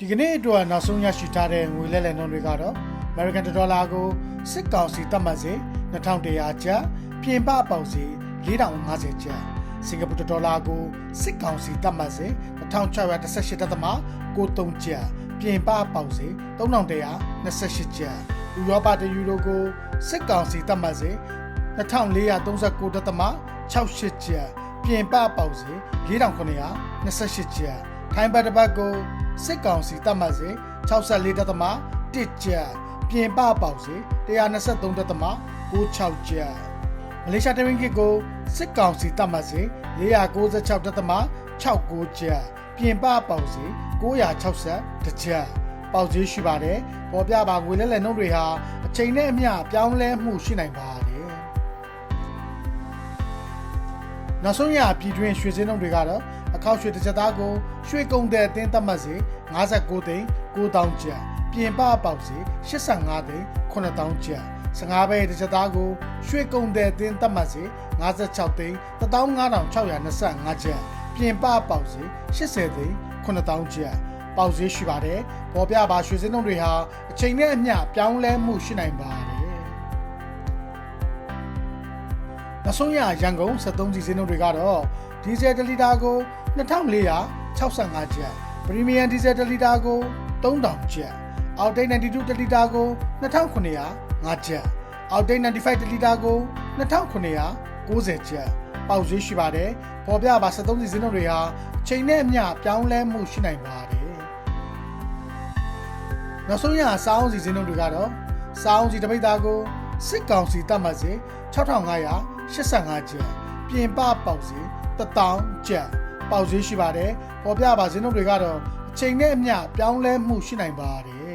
ဒီကနေ့အတွက်နောက်ဆုံးရရှိထားတဲ့ငွေလဲလှယ်နှုန်းတွေကတော့ American Dollar ကိုစစ်ကောင်စီတတ်မှတ်စေ2100ကျပ်ပြင်ပပေါက်စေ4050ကျပ်စင်ကာပူဒေါ်လာကိုစစ်ကောင်စီတတ်မှတ်စေ2618တက်သမ93ကျပ်ပြင်ပပေါက်စေ3128ကျပ်ဥရောပတယူရိုကိုစစ်ကောင်စီတတ်မှတ်စေ2439တက်သမ68ကျပ်ပြင်ပပေါက်စေ4928ကျပ်ထိုင်းဘတ်တစ်ပတ်ကို စစ်ကောင်စီတတ်မှတ်စေ64တက်သမ1ကျပ်ပြင်ပပေါက်စေ123တက်သမ96ကျပ်မလေးရှားတရင်းကစ်ကိုစစ်ကောင်စီတတ်မှတ်စေ496တက်သမ69ကျပ်ပြင်ပပေါက်စေ960တကျပ်ပေါက်ဈေးရှိပါတယ်ပေါ်ပြပါငွေလဲလှယ်နှုန်းတွေဟာအချိန်နဲ့အမျှပြောင်းလဲမှုရှိနိုင်ပါတယ်နောက်ဆုံးရပြည်တွင်းရွှေစင်းနှုန်းတွေကတော့ အခောက်ရွှေတစ်ချက်သားကိုရွှေကုံတဲ့အတင်းသတ်မှတ်စေ59သိန်း9000ကျပ်ပြင်ပပေါက်စေ85သိန်း9000ကျပ်15ပဲတစ်ချက်သားကိုရွှေကုံတဲ့အတင်းသတ်မှတ်စေ56သိန်း15625ကျပ်ပြင်ပပေါက်စေ80သိန်း9000ကျပ်ပေါက်ဈေးရှိပါတယ်ပေါ်ပြပါရွှေစင်းနှုန်းတွေဟာအချိန်နဲ့အမျှပြောင်းလဲမှုရှိနိုင်ပါ တယ်နောက်ဆုံးရရန်ကုန်73စီစင်းနှုန်းတွေကတော့ဒီဇယ်1လီတာကို2465ကျပ်ပရီမီယံဒီဇယ်1လီတာကို3000ကျပ်အောက်တိတ်92တလီတာကို2905ကျပ်အောက်တိတ်95တလီတာကို2990ကျပ်ပေါက်ဈေးရှိပါတယ်ပေါ်ပြပါ73စီစင်းနှုန်းတွေဟာအချိန်နဲ့အမျှပြောင်းလဲမှုရှိနိုင်ပါတယ်နောက်ဆုံးရစောင်းစီစင်းတို့တွေကတော့စောင်းစီတပိတ်သားကိုစစ်ကောင်စီတတ်မှတ်စေ 6585ကျပ်ပြင်ပပေါက်စီ1000ကျပ်ပေါက်ဈေးရှိပါတယ်ပေါ်ပြပါစင်းတို့တွေကတော့အချိန်နဲ့အမျှပြောင်းလဲမှုရှိနိုင်ပါတယ်